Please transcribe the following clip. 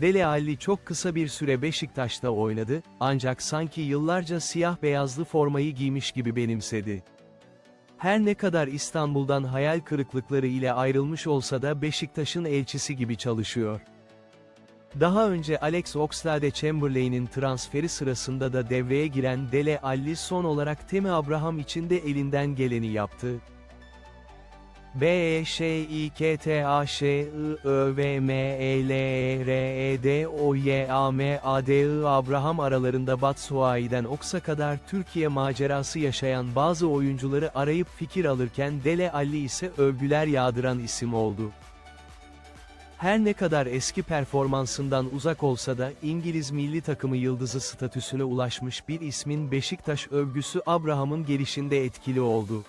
Dele Alli çok kısa bir süre Beşiktaş'ta oynadı, ancak sanki yıllarca siyah beyazlı formayı giymiş gibi benimsedi. Her ne kadar İstanbul'dan hayal kırıklıkları ile ayrılmış olsa da Beşiktaş'ın elçisi gibi çalışıyor. Daha önce Alex Oxlade-Chamberlain'in transferi sırasında da devreye giren Dele Alli son olarak Temi Abraham için de elinden geleni yaptı. B E Ş İ K T A Ş I Ö V M E L E R E D O Y A M A D I Abraham aralarında Batshuayi'den Oks'a kadar Türkiye macerası yaşayan bazı oyuncuları arayıp fikir alırken Dele Alli ise övgüler yağdıran isim oldu. Her ne kadar eski performansından uzak olsa da İngiliz milli takımı yıldızı statüsüne ulaşmış bir ismin Beşiktaş övgüsü Abraham'ın gelişinde etkili oldu.